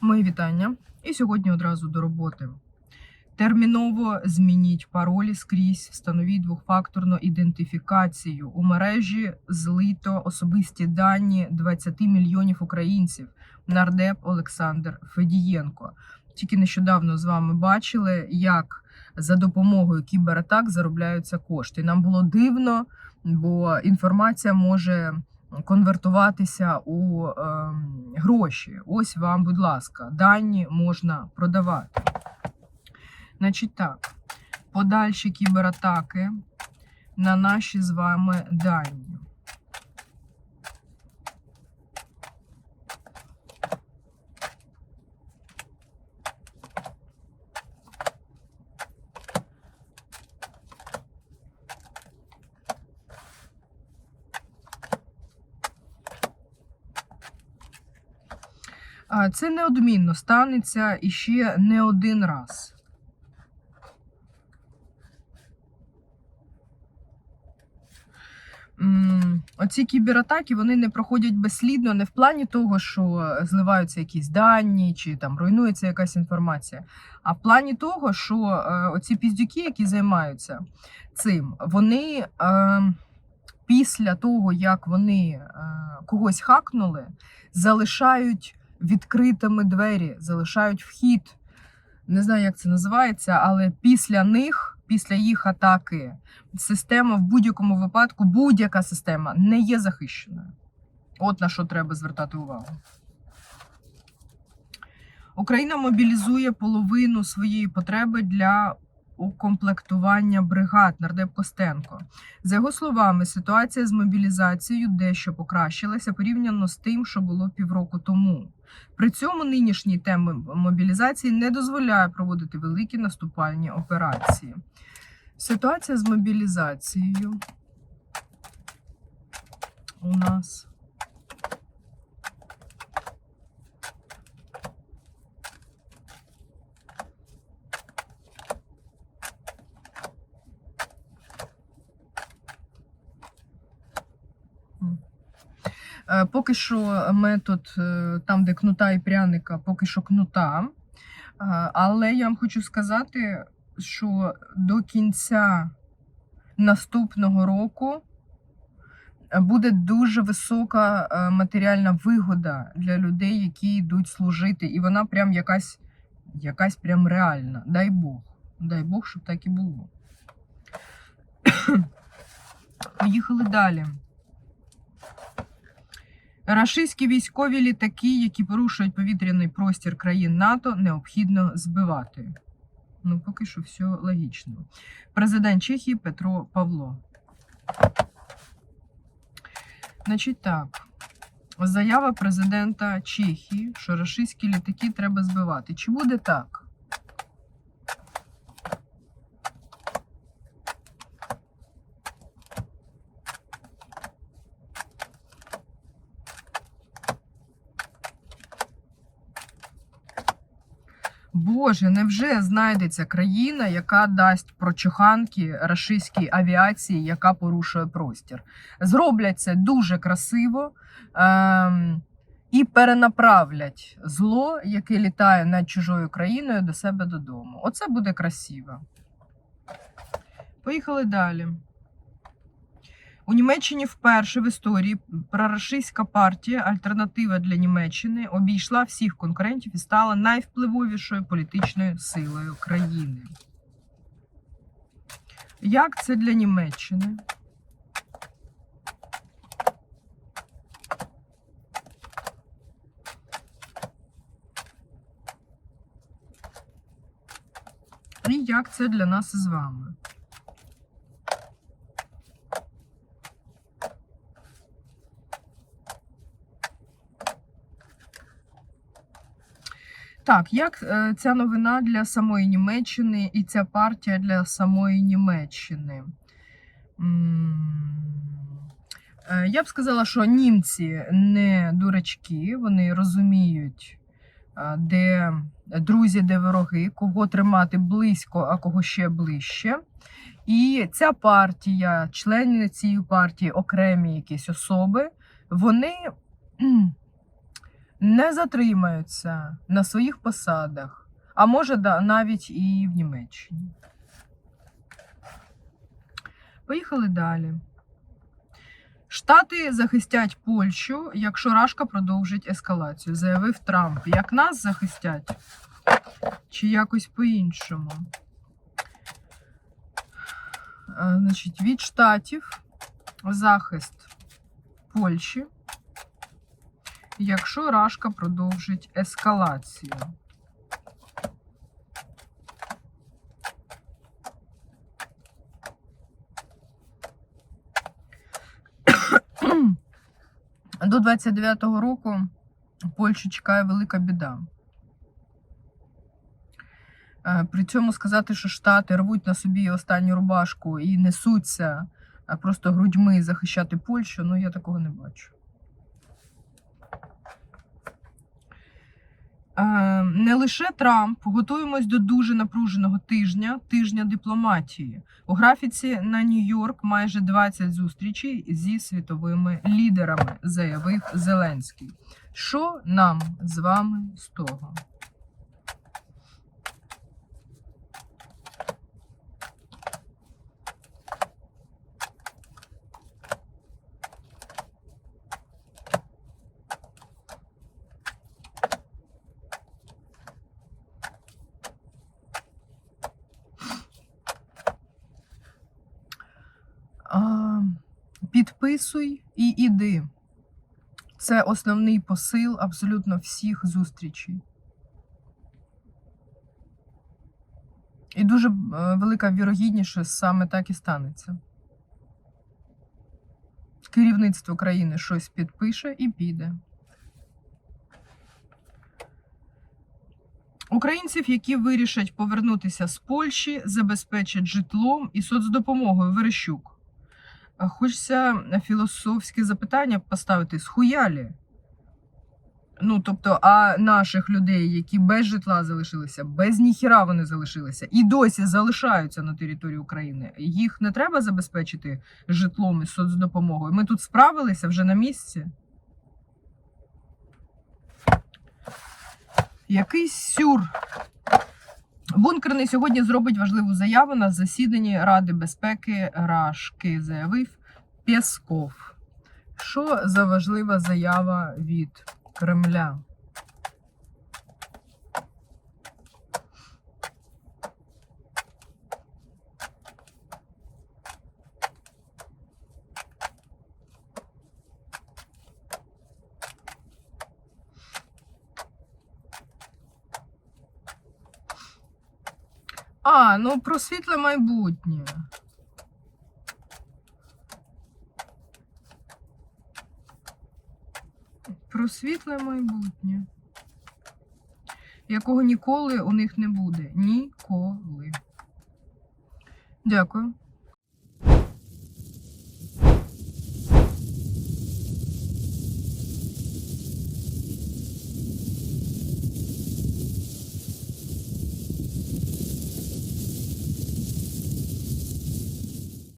Мої вітання. І сьогодні одразу до роботи. Терміново змініть паролі скрізь, встановіть двохфакторну ідентифікацію. У мережі злито особисті дані 20 мільйонів українців. Нардеп Олександр Федієнко. Тільки нещодавно з вами бачили, як за допомогою кібератак заробляються кошти. Нам було дивно, бо інформація може конвертуватися у ем, гроші. Ось вам, будь ласка, дані можна продавати. Значить так, подальші кібератаки на наші з вами дані. Це неодмінно станеться іще не один раз. Оці кібератаки вони не проходять безслідно не в плані того, що зливаються якісь дані чи там руйнується якась інформація, а в плані того, що е, оці піздюки, які займаються цим, вони е, після того, як вони е, когось хакнули, залишають відкритими двері, залишають вхід. Не знаю, як це називається, але після них, після їх атаки, система в будь-якому випадку, будь-яка система не є захищеною. От на що треба звертати увагу. Україна мобілізує половину своєї потреби для укомплектування бригад нардеп Костенко. За його словами, ситуація з мобілізацією дещо покращилася порівняно з тим, що було півроку тому. При цьому нинішні теми мобілізації не дозволяє проводити великі наступальні операції. Ситуація з мобілізацією у нас. Поки що метод е, там, де кнута і пряника, поки що кнута. Е, Але я вам хочу сказати, що до кінця наступного року е, буде дуже висока е, матеріальна вигода для людей, які йдуть служити. І вона прям якась, якась прям реальна. Дай Бог. Дай Бог, щоб так і було. Поїхали далі. Рашистські військові літаки, які порушують повітряний простір країн НАТО, необхідно збивати. Ну, поки що все логічно. Президент Чехії Петро Павло. Значить так. Заява президента Чехії, що рашистські літаки треба збивати. Чи буде так? Боже, невже знайдеться країна, яка дасть прочуханки рашистській авіації, яка порушує простір? Зроблять це дуже красиво ем, і перенаправлять зло, яке літає над чужою країною, до себе додому. Оце буде красиво. Поїхали далі. У Німеччині вперше в історії прорашистська партія Альтернатива для Німеччини обійшла всіх конкурентів і стала найвпливовішою політичною силою країни. Як це для Німеччини? І як це для нас із вами? Так, як е, ця новина для самої Німеччини і ця партія для самої Німеччини? Е, Я б сказала, що німці не дурачки, вони розуміють, е, де друзі, де вороги, кого тримати близько, а кого ще ближче. І ця партія, члени цієї партії, окремі якісь особи, вони. Не затримаються на своїх посадах, а може навіть і в Німеччині. Поїхали далі. Штати захистять Польщу, якщо Рашка продовжить ескалацію, заявив Трамп. Як нас захистять? Чи якось по-іншому? Е, Значить, від штатів захист Польщі, якщо Рашка продовжить ескалацію. До 29-го року Польщу чекає велика біда. Е, При цьому сказати, що Штати рвуть на собі останню рубашку і несуться е, просто грудьми захищати Польщу, ну я такого не бачу. Не лише Трамп, готуємось до дуже напруженого тижня, тижня дипломатії. У графіці на Нью-Йорк майже 20 зустрічей зі світовими лідерами, заявив Зеленський. Що нам з вами з того? А, Підписуй і іди. Це основний посил абсолютно всіх зустрічей. І дуже е, велика вірогідність, що саме так і станеться. Керівництво країни щось підпише і піде. Українців, які вирішать повернутися з Польщі, забезпечать житлом і соцдопомогою Верещук. Хочеться філософське запитання поставити схуялі. Ну, тобто, а наших людей, які без житла залишилися, без ніхіра вони залишилися і досі залишаються на території України. Їх не треба забезпечити житлом і соцдопомогою. Ми тут справилися вже на місці. Якийсь сюр. Бункерний сьогодні зробить важливу заяву на засіданні Ради безпеки Рашки, заявив Пєсков. Що за важлива заява від Кремля? А, ну про світле майбутнє. Про світле майбутнє. Якого ніколи у них не буде. Ніколи. Дякую.